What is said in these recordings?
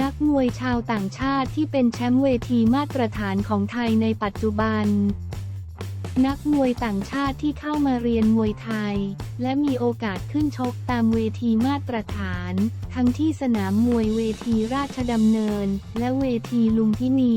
นักมวยชาวต่างชาติที่เป็นแชมป์เวทีมาตรฐานของไทยในปัจจุบัน นักมวยต่างชาติที่เข้ามาเรียนมวยไทย และมีโอกาสขึ้นชกตามเวทีมาตรฐาน ทั้งที่สนามมวยเวทีราชดำเนิน และเวทีลุมพินี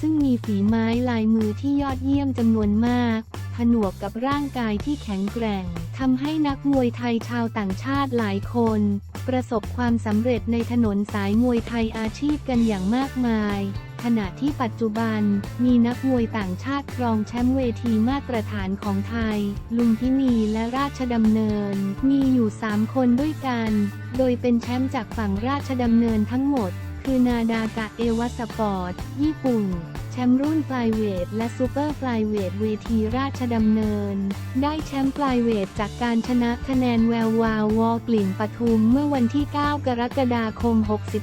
ซึ่งมีฝีไม้ลายมือที่ยอดเยี่ยมจำนวนมากผนวกกับร่างกายที่แข็งแกร่งทำให้นักมวยไทยชาวต่างชาติหลายคน ประสบความสำเร็จในถนนสายมวยไทยอาชีพกันอย่างมากมาย ขณะที่ปัจจุบันมีนักมวยต่างชาติครองแชมป์เวทีมาตรฐานของไทย ลุมพินีและราชดำเนิน มีอยู่ 3 คนด้วยกัน โดยเป็นแชมป์จากฝั่งราชดำเนินทั้งหมด คือนาดากะเอวสปอร์ต ญี่ปุ่น มป์รุ่นฟลายเวทและซูเปอร์ฟลายเวทเวทีราชดำเนิน ได้แชมป์ฟลายเวทจากการชนะคะแนนแวววาววอกลิ่นปทุมเมื่อวันที่ 9 กรกฎาคม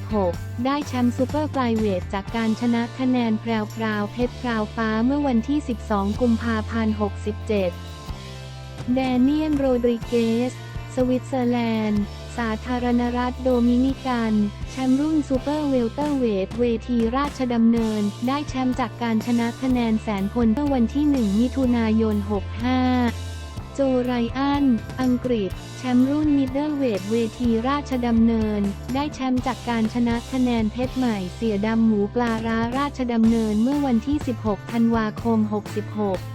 66 ได้แชมป์ซูเปอร์ฟลายเวทจากการชนะคะแนนแพรวพราวเพชรพราวฟ้าเมื่อวันที่ 12 กุมภาพันธ์ 67 แดเนียนโรดริเกส สวิตเซอร์แลนด์ สาธารณรัฐโดมินิกัน แชมป์รุ่นซูเปอร์เวลเตอร์เวทเวทีราชดำเนิน ได้แชมป์จากการชนะคะแนนแสนพลเมื่อวันที่ 1 มิถุนายน 65 โจไรอัน อังกฤษ แชมป์รุ่นมิดเดิลเวทเวทีราชดำเนิน ได้แชมป์จากการชนะคะแนนเพชรใหม่เสียดำหมูปลาร้าราชดำเนินเมื่อวันที่ 16 ธันวาคม 66